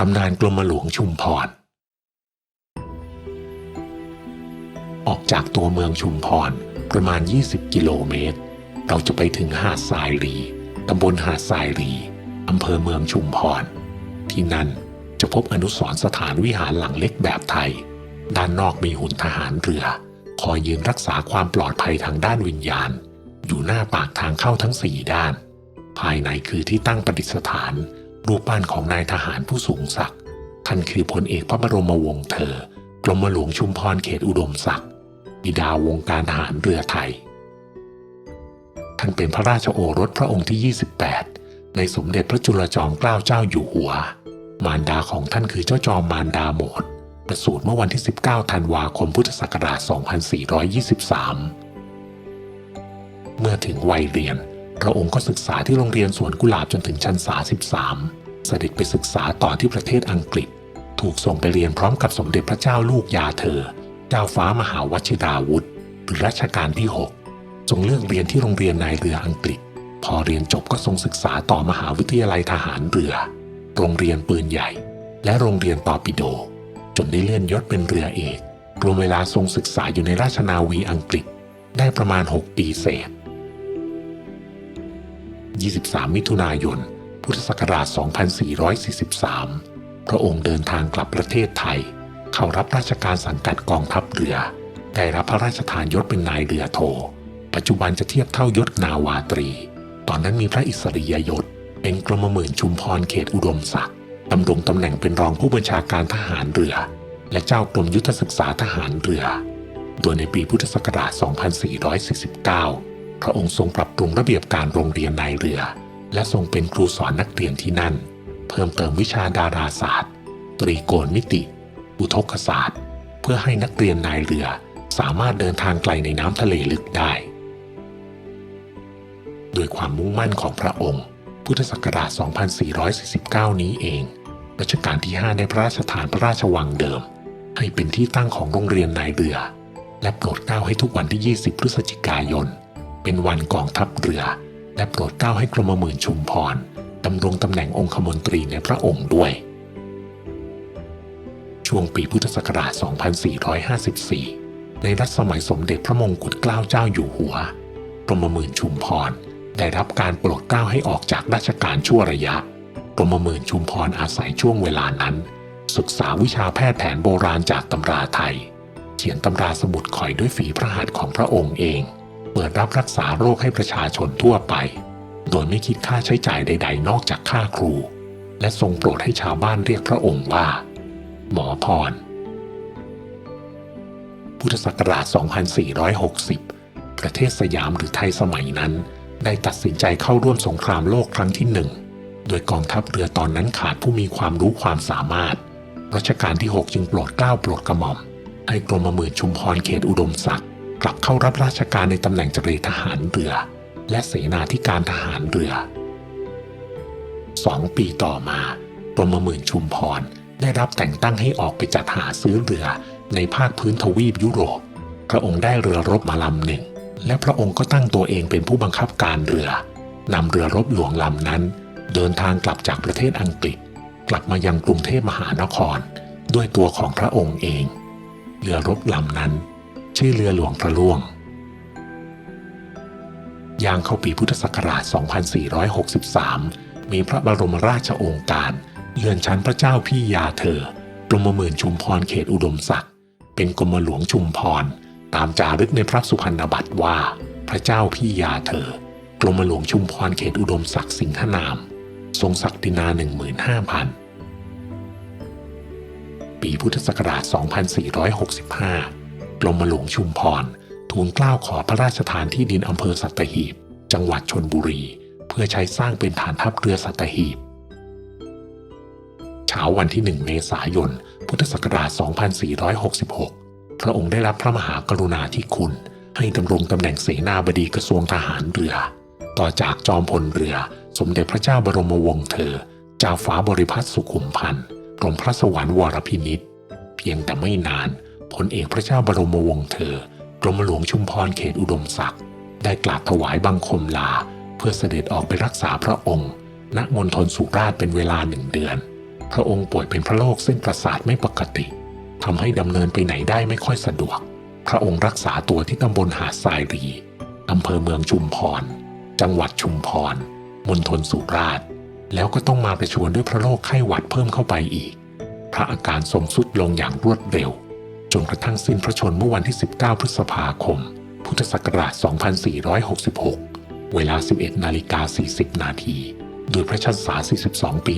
ตำนานกรมหลวงชุมพร ออกจากตัวเมืองชุมพรประมาณ 20 กิโลเมตร เราจะไปถึงหาดทรายรีตำบลหาดทรายรีอำเภอเมืองชุมพร ที่นั่นจะพบอนุสรณ์สถานวิหารหลังเล็กแบบไทย ด้านนอกมีหุ่นทหารเรือ คอยยืนรักษาความปลอดภัยทางด้านวิญญาณ อยู่หน้าปากทางเข้าทั้งสี่ด้าน ภายในคือที่ตั้งประดิษฐาน รูปปั้นของนายทหารผู้สูงศักดิ์ท่านคือพลเอกพระบรมวงศ์เธอกรมหลวงชุมพรเขตอุดมศักดิ์บิดาวงการทหารเรือไทย ท่านเป็นพระราชโอรสพระองค์ที่ 28 ในสมเด็จพระจุลจอมเกล้าเจ้าอยู่หัว มารดาของท่านคือเจ้าจอมมารดาโหมดประสูติเมื่อวันที่ 19 ธันวาคมพุทธศักราช 2423 เมื่อถึงวัยเรียน ระองค์ก็ศึกษาที่โรงเรียนสวนกุหลาบจนถึงชั้นศา13 เสด็จไปศึกษาต่อที่ประเทศอังกฤษ ถูกส่งไปเรียนพร้อมกับสมเด็จพระเจ้าลูกยาเธอ เจ้าฟ้ามหาวชิราวุธหรือรัชกาลที่ 6 ทรงเลือกเรียนที่โรงเรียนนายเรืออังกฤษ พอเรียนจบก็ทรงศึกษาต่อมหาวิทยาลัยทหารเรือ โรงเรียนปืนใหญ่ และโรงเรียนตอปิโด จนได้เลื่อนยศเป็นเรือเอกรวมเวลาทรงศึกษาอยู่ในราชนาวีอังกฤษ ได้ประมาณ 6 ปีเศษ 23 มิถุนายน พุทธศักราช 2443 พระองค์เดินทางกลับประเทศไทย เข้ารับราชการสังกัดกองทัพเรือ ได้รับพระราชทานยศเป็นนายเรือโท ปัจจุบันจะเทียบเท่ายศนาวาตรี ตอนนั้นมีพระอิสริยยศ เป็นกรมหมื่นชุมพรเขตอุดมศักดิ์ดำรงตำแหน่งเป็นรองผู้บัญชาการทหารเรือ และเจ้ากรมยุทธศึกษาทหารเรือ โดยในปีพุทธศักราช 2449 พระองค์ทรงปรับปรุงระเบียบการโรงเรียนนายเรือ และทรงเป็นครูสอนนักเรียนที่นั่น เพิ่มเติมวิชาดาราศาสตร์ ตรีโกณมิติ อุทกศาสตร์ เพื่อให้นักเรียนนายเรือ สามารถเดินทางไกลในน้ำทะเลลึกได้โดยความมุ่งมั่นของพระองค์ พุทธศักราช 2449 นี้เอง รัชกาลที่5ในพระราชทานพระราชวังเดิม ให้เป็นที่ตั้งของโรงเรียนนายเรือ และโปรดเกล้าให้ทุกวันที่ 20 พฤศจิกายน เป็นวันกองทัพเรือ และโปรดเกล้าให้กรมหมื่นชุมพรดำรงตำแหน่งองคมนตรีในพระองค์ด้วย ช่วงปีพุทธศักราช 2454 ในรัชสมัยสมเด็จพระมงกุฎเกล้าเจ้าอยู่หัว กรมหมื่นชุมพรได้รับการโปรดเกล้าให้ออกจากราชการชั่วระยะ กรมหมื่นชุมพรอาศัยช่วงเวลานั้น ศึกษาวิชาแพทย์แผนโบราณจากตำราไทย เขียนตำราสมุดข่อยด้วยฝีพระหัตถ์ของพระองค์เอง เปิดรับรักษาโรคให้ประชาชนทั่วไป โดยไม่คิดค่าใช้จ่ายใด ๆ นอกจากค่าครู และทรงโปรดให้ชาวบ้านเรียกพระองค์ว่า หมอพร พุทธศักราช 2460 ประเทศสยามหรือไทยสมัยนั้น ได้ตัดสินใจเข้าร่วมสงครามโลกครั้งที่หนึ่ง โดยกองทัพเรือตอนนั้นขาดผู้มีความรู้ความสามารถ รัชกาลที่ 6 จึงโปรดเกล้าโปรดกระหม่อมให้กรมหมื่นชุมพรเขตอุดมศักดิ์ กลับเข้ารับราชการในตำแหน่งเจรทหารเรือ และเสนาธิการทหารเรือสองปีต่อมากรมหมื่นชุมพรได้รับแต่งตั้งให้ออกไปจัดหาซื้อเรือในภาคพื้นทวีปยุโรป พระองค์ได้เรือรบมาลำหนึ่ง และพระองค์ก็ตั้งตัวเองเป็นผู้บังคับการเรือนำเรือรบหลวงลำนั้น เดินทางกลับจากประเทศอังกฤษ กลับมายังกรุงเทพมหานคร ด้วยตัวของพระองค์เอง เรือรบลำนั้น ชื่อเรือหลวงพระล่วง ย่างเข้าปีพุทธศักราช 2463 มีพระบรมราชโองการ เลื่อนชั้นพระเจ้าพี่ยาเธอกรมหมื่นชุมพรเขตอุดมศักดิ์เป็นกรมหลวงชุมพร ตามจารึกในพระสุพรรณบัตรว่า พระเจ้าพี่ยาเธอกรมหลวงชุมพรเขตอุดมศักดิ์สิงหนาม ทรงศักดินา15,000 ปีพุทธศักราช 2465 กรมหลวงชุมพร ทูลเกล้าขอพระราชทานที่ดินอำเภอสัตหีบ จังหวัดชนบุรี เพื่อใช้สร้างเป็นฐานทัพเรือสัตหีบ เช้าวันที่ 1 เมษายน พุทธศักราช 2466 พระองค์ได้รับพระมหากรุณาธิคุณ ให้ดำรงตำแหน่งเสนาบดีกระทรวงทหารเรือ ต่อจากจอมพลเรือ สมเด็จพระเจ้าบรมวงศ์เธอเจ้าฟ้าบริพัตรสุขุมพันธ์กรมพระสวรรค์วรพินิษเพียงแต่ไม่นาน พลเอกพระเจ้าบรมวงศ์เธอ กรมหลวงชุมพรเขตอุดมศักดิ์ได้กราบถวายบังคมลา เพื่อเสด็จออกไปรักษาพระองค์ ณมณฑลสุราษฎร์เป็นเวลาหนึ่งเดือน พระองค์ป่วยเป็นพระโรคเส้นประสาทไม่ปกติทำให้ดำเนินไปไหนได้ไม่ค่อยสะดวก พระองค์รักษาตัวที่ตำบลหาดทรายรีอำเภอเมืองชุมพร จังหวัดชุมพร มณฑลสุราษฎร์ แล้วก็ต้องมาประชวรด้วยพระโรคไข้หวัดเพิ่มเข้าไปอีก พระอาการทรงสุดลงอย่างรวดเร็ว นกระทั่งสิ้นพระชนเมื่อวันที่ 19 พฤษภาคม พุทธศักราช 2466 เวลา 11 นาฬิกา 40 นาที โดยพระชนษา 42 ปี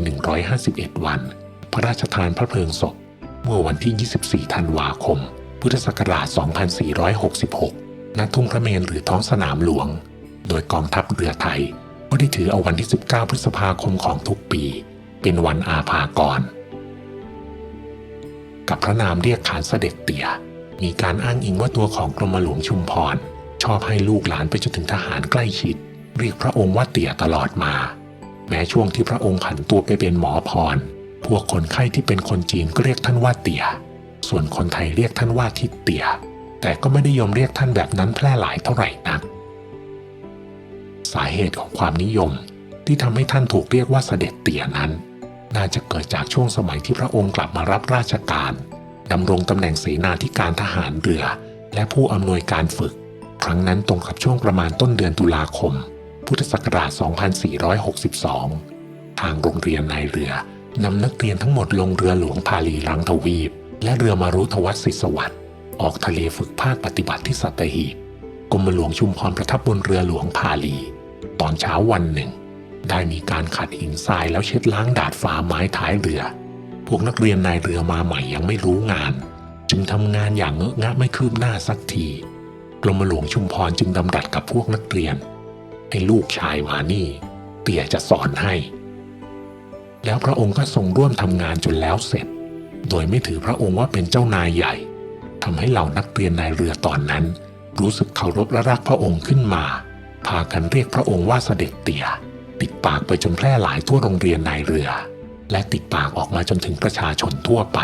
151 วัน พระราชทานพระเพลิงศพ เมื่อวันที่ 24 ธันวาคม พุทธศักราช 2466 ณ ทุ่งพระเมรุหรือท้องสนามหลวง โดยกองทัพเรือไทยก็ได้ถือเอาวันที่ 19 พฤษภาคมของทุกปี เป็นวันอาภากร กับพระนามเรียกขานเสด็จเตี่ย มีการอ้างอิงว่าตัวของกรมหลวงชุมพร ชอบให้ลูกหลานไปจนถึงทหารใกล้ชิด เรียกพระองค์ว่าเตี่ยตลอดมา แม้ช่วงที่พระองค์ผันตัวไปเป็นหมอพร พวกคนไข้ที่เป็นคนจีนก็เรียกท่านว่าเตี่ย ส่วนคนไทยเรียกท่านว่าทิดเตี่ย แต่ก็ไม่ได้ยอมเรียกท่านแบบนั้นแพร่หลายเท่าไหร่นัก สาเหตุของความนิยมที่ทำให้ท่านถูกเรียกว่าเสด็จเตี่ยนั้น น่าจะเกิดจากช่วงสมัยที่พระองค์กลับมารับราชการดำรงตำแหน่งเสนาธิการทหารเรือ และผู้อำนวยการฝึก ครั้งนั้นตรงกับช่วงประมาณต้นเดือนตุลาคม พุทธศักราช 2462 ทางโรงเรียนนายเรือนำนักเรียนทั้งหมดลงเรือหลวงพาลีรังทวีป และเรือมารุทวัตศิสวัสดิ์ออกทะเลฝึกภาคปฏิบัติที่สัตหีบกรมหลวงชุมพรประทับบนเรือหลวงพาลี ตอนเช้าวันหนึ่ง ได้มีการขัดหินทรายแล้วเช็ดล้างดาดฟ้าไม้ท้ายเรือ พวกนักเรียนนายเรือมาใหม่ยังไม่รู้งาน จึงทำงานอย่างเงอะงะไม่คืบหน้าสักทีกรมหลวงชุมพรจึงดำรัสกับพวกนักเรียน ให้ลูกชายมานี่ เตี่ยจะสอนให้ แล้วพระองค์ก็ทรงร่วมทำงานจนแล้วเสร็จ โดยไม่ถือพระองค์ว่าเป็นเจ้านายใหญ่ทำให้เหล่านักเรียนนายเรือตอนนั้น รู้สึกเคารพและรักพระองค์ขึ้นมา พากันเรียกพระองค์ว่าเสด็จเตี่ย ติดปากไปจนแพร่หลายทั่วโรงเรียนนายเรือ และติดปากออกมาจนถึงประชาชนทั่วไป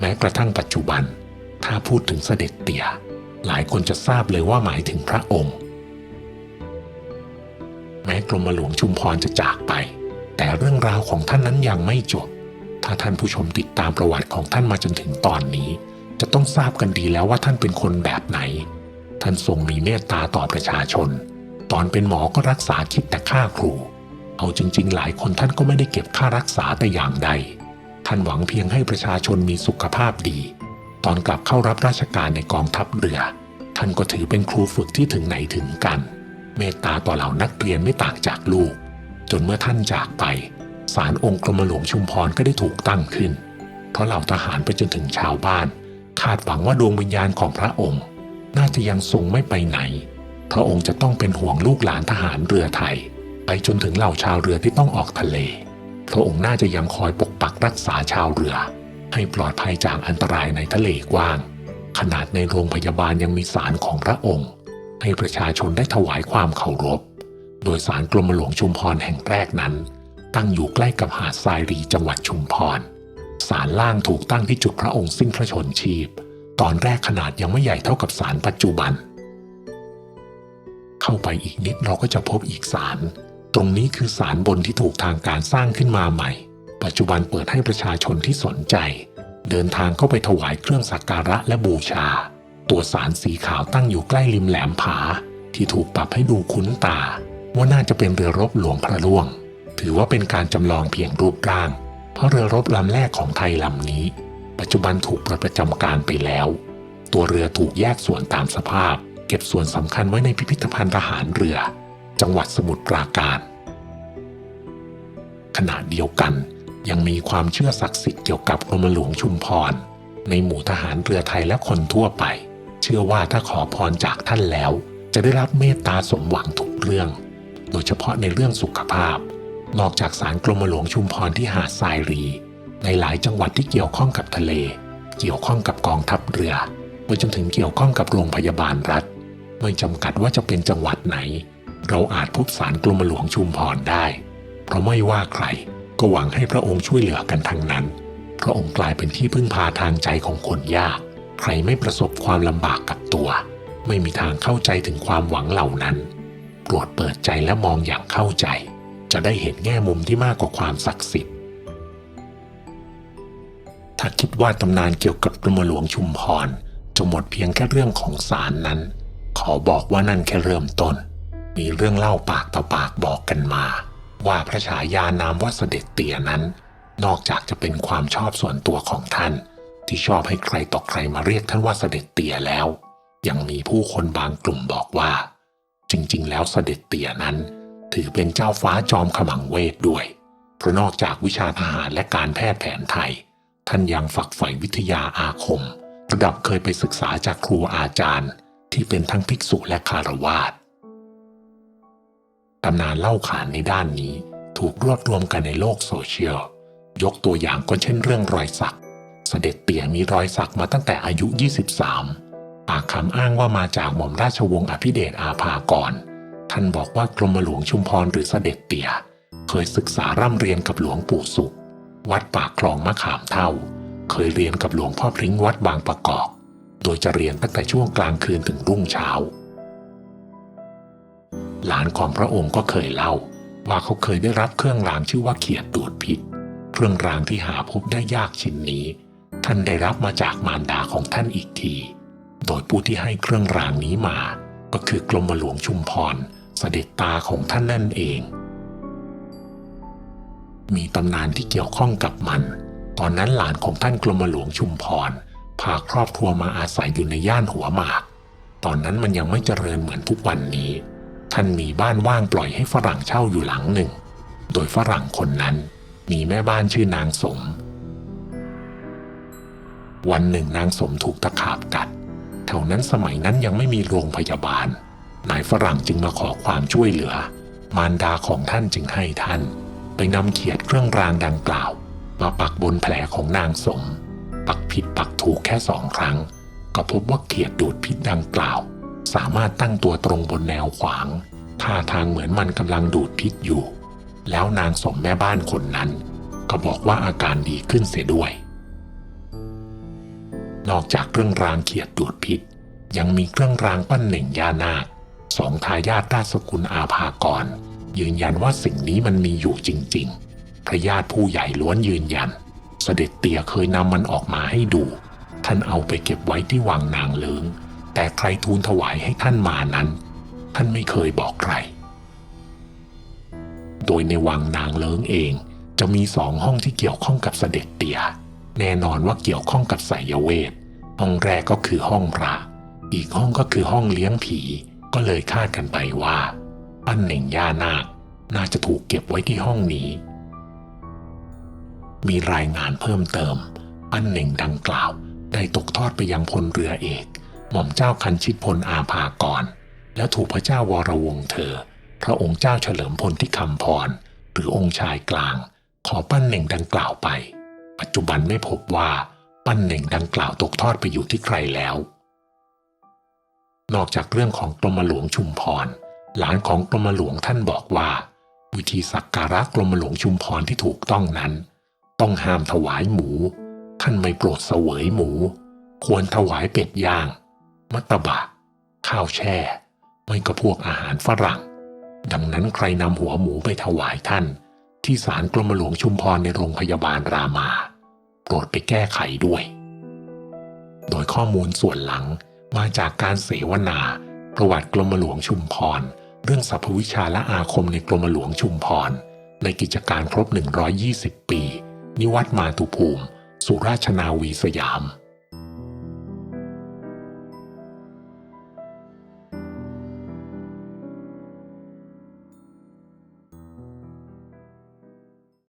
แม้กระทั่งปัจจุบัน ถ้าพูดถึงเสด็จเตี่ย หลายคนจะทราบเลยว่าหมายถึงพระองค์ แม้กรมหลวงชุมพรจะจากไป แต่เรื่องราวของท่านนั้นยังไม่จบ ถ้าท่านผู้ชมติดตามประวัติของท่านมาจนถึงตอนนี้ จะต้องทราบกันดีแล้วว่าท่านเป็นคนแบบไหน ท่านทรงมีเมตตาต่อประชาชน ตอนเป็นหมอก็รักษาคิดแต่ค่าครู เอาจริง ๆ หลายคนท่านก็ไม่ได้เก็บค่ารักษาแต่อย่างใด ท่านหวังเพียงให้ประชาชนมีสุขภาพดี ตอนกลับเข้ารับราชการในกองทัพเรือ ท่านก็ถือเป็นครูฝึกที่ถึงไหนถึงกัน เมตตาต่อเหล่านักเรียนไม่ต่างจากลูก จนเมื่อท่านจากไปศาลองค์กรมหลวงชุมพรก็ได้ถูกตั้งขึ้น เพราะเหล่าทหารไปจนถึงชาวบ้าน คาดหวังว่าดวงวิญญาณของพระองค์ น่าจะยังทรงไม่ไปไหน พระองค์จะต้องเป็นห่วงลูกหลานทหารเรือไทย ไปจนถึงเหล่าชาวเรือที่ต้องออกทะเล พระองค์น่าจะยังคอยปกปักรักษาชาวเรือ ให้ปลอดภัยจากอันตรายในทะเลกว้าง ขนาดในโรงพยาบาลยังมีศาลของพระองค์ ให้ประชาชนได้ถวายความเคารพ โดยศาลกรมหลวงชุมพรแห่งแรกนั้น ตั้งอยู่ใกล้กับหาดทรายรีจังหวัดชุมพรศาลล่างถูกตั้งที่จุดพระองค์สิ้นพระชนชีพ ตอนแรกขนาดยังไม่ใหญ่เท่ากับศาลปัจจุบัน เข้าไปอีกนิดเราก็จะพบอีกศาลตรงนี้คือศาลบนที่ถูกทางการสร้างขึ้นมาใหม่ ปัจจุบันเปิดให้ประชาชนที่สนใจ เดินทางเข้าไปถวายเครื่องสักการะและบูชา ตัวสารสีขาวตั้งอยู่ใกล้ริมแหลมผา ที่ถูกปรับให้ดูคุ้นตา ว่าน่าจะเป็นเรือรบหลวงพระล่วง ถือว่าเป็นการจำลองเพียงรูปร่าง เพราะเรือรบลำแรกของไทยลำนี้ ปัจจุบันถูกปลดประจำการไปแล้ว ตัวเรือถูกแยกส่วนตามสภาพ เก็บส่วนสำคัญไว้ในพิพิธภัณฑ์ทหารเรือ จังหวัดสมุทรปราการ ขณะเดียวกันยังมีความเชื่อศักดิ์สิทธิ์เกี่ยวกับกรมหลวงชุมพร ในหมู่ทหารเรือไทยและคนทั่วไป เชื่อว่าถ้าขอพรจากท่านแล้ว จะได้รับเมตตาสมหวังทุกเรื่อง โดยเฉพาะในเรื่องสุขภาพ นอกจากสารกรมหลวงชุมพรที่หาดทรายรี ในหลายจังหวัดที่เกี่ยวข้องกับทะเล เกี่ยวข้องกับกองทัพเรือไปจนถึงเกี่ยวข้องกับโรงพยาบาลรัฐ ไม่จำกัดว่าจะเป็นจังหวัดไหน เราอาจพบสารกรมหลวงชุมพรได้ เพราะไม่ว่าใครก็หวังให้พระองค์ช่วยเหลือกันทั้งนั้น พระองค์กลายเป็นที่พึ่งพาทางใจของคนยาก ใครไม่ประสบความลำบากกับตัว ไม่มีทางเข้าใจถึงความหวังเหล่านั้นโปรดเปิดใจและมองอย่างเข้าใจ จะได้เห็นแง่มุมที่มากกว่าความศักดิ์สิทธิ์ ถ้าคิดว่าตำนานเกี่ยวกับกรมหลวงชุมพรจะหมดเพียงแค่เรื่องของศาลนั้น ขอบอกว่านั่นแค่เริ่มต้น มีเรื่องเล่าปากต่อปากบอกกันมา ว่าพระฉายานามว่าเสด็จเตี่ยนั้น นอกจากจะเป็นความชอบส่วนตัวของท่าน ที่ชอบให้ใครต่อใครมาเรียกท่านว่าเสด็จเตี่ยแล้ว ยังมีผู้คนบางกลุ่มบอกว่า จริงๆ แล้วเสด็จเตี่ยนั้น ถือเป็นเจ้าฟ้าจอมขมังเวทด้วย เพราะนอกจากวิชาทหารและการแพทย์แผนไทย ท่านยังฝักใฝ่วิทยาอาคม ระดับเคยไปศึกษาจากครูอาจารย์ ที่เป็นทั้งภิกษุและคารวาสตำนานเล่าขานในด้านนี้ถูกรวบรวมกันในโลกโซเชียล ยกตัวอย่างก็เช่นเรื่องรอยสัก เสด็จเตี่ยมีรอยสักมาตั้งแต่อายุ 23 ปากคำอ้างว่ามาจากหม่อมราชวงศ์อภิเดชอาภากร ท่านบอกว่ากรมหลวงชุมพรหรือเสด็จเตี่ย เคยศึกษาร่ำเรียนกับหลวงปู่สุข วัดปากคลองมะขามเท่า เคยเรียนกับหลวงพ่อพริ้งวัดบางประกอบ โดยจะเรียนตั้งแต่ช่วงกลางคืนถึงรุ่งเช้า หลานของพระองค์ก็เคยเล่า ว่าเขาเคยได้รับเครื่องรางชื่อว่าเขียดดูดพิษ เครื่องรางที่หาพบได้ยากชิ้นนี้ ท่านได้รับมาจากมารดาของท่านอีกที โดยผู้ที่ให้เครื่องรางนี้มา ก็คือกรมหลวงชุมพรเสด็จตาของท่านนั่นเอง มีตำนานที่เกี่ยวข้องกับมัน ตอนนั้นหลานของท่านกรมหลวงชุมพร ครอบครัวมาอาศัยอยู่ในย่านหัวหมาก ตอนนั้นมันยังไม่เจริญเหมือนทุกวันนี้ ท่านมีบ้านว่างปล่อยให้ฝรั่งเช่าอยู่หลังหนึ่ง โดยฝรั่งคนนั้นมีแม่บ้านชื่อนางสม วันหนึ่งนางสมถูกตะขาบกัด แถวนั้นสมัยนั้นยังไม่มีโรงพยาบาล นายฝรั่งจึงมาขอความช่วยเหลือ มารดาของท่านจึงให้ท่าน ไปนำเขียดเครื่องรางดังกล่าว มาปักบนแผลของนางสม ปักผิดปักถูกแค่สองครั้ง ก็พบว่าเขียดดูดพิษดังกล่าว สามารถตั้งตัวตรงบนแนวขวางท่าทางเหมือนมันกำลังดูดพิษอยู่ แล้วนางสมแม่บ้านคนนั้น ก็บอกว่าอาการดีขึ้นเสียด้วย นอกจากเครื่องรางเขียดดูดพิษ ยังมีเครื่องรางปั้นเหน่งยานาคสองทายาทราชสกุลอาภากร ยืนยันว่าสิ่งนี้มันมีอยู่จริงๆพระญาติผู้ใหญ่ล้วนยืนยัน เสด็จเตี่ยเคยนำมันออกมาให้ดู ท่านเอาไปเก็บไว้ที่วังนางเลิง แต่ใครทูลถวายให้ท่านมานั้น ท่านไม่เคยบอกใคร โดยในวังนางเลิงเอง จะมีสองห้องที่เกี่ยวข้องกับเสด็จเตี่ย แน่นอนว่าเกี่ยวข้องกับไสยเวท ห้องแรกก็คือห้องพระ อีกห้องก็คือห้องเลี้ยงผี ก็เลยคาดกันไปว่าปั้นเหน่งย่านาคน่าจะถูกเก็บไว้ที่ห้องนี้ มีรายงานเพิ่มเติมปั้นหน่งดังกล่าว ได้ตกทอดไปยังพลเรือเอก หม่อมเจ้าคันชิตพลอาภากร และถูกพระเจ้าวรวงเธอ พระองค์เจ้าเฉลิมพลที่คำพร หรือองค์ชายกลาง ขอปั้นหน่งดังกล่าวไป ปัจจุบันไม่พบว่าปั้นหน่งดังกล่าวตกทอดไปอยู่ที่ใครแล้ว นอกจากเรื่องของกรมหลวงชุมพร หลานของกรมหลวงท่านบอกว่า วิธีสักการะกรมหลวงชุมพรที่ถูกต้องนั้น ต้องห้ามถวายหมู ท่านไม่โปรดเสวยหมู ควรถวายเป็ดย่าง มัตตบะ ข้าวแช่ ไม่ก็พวกอาหารฝรั่ง ดังนั้นใครนำหัวหมูไปถวายท่าน ที่ศาลกรมหลวงชุมพรในโรงพยาบาลรามา โปรดไปแก้ไขด้วย โดยข้อมูลส่วนหลังมาจากการเสวนา ประวัติกรมหลวงชุมพร เรื่องสรรพวิชาและอาคมในกรมหลวงชุมพร ในกิจการครบ 120 ปี นิวัตมาตุภูมิ สุราชนาวีสยาม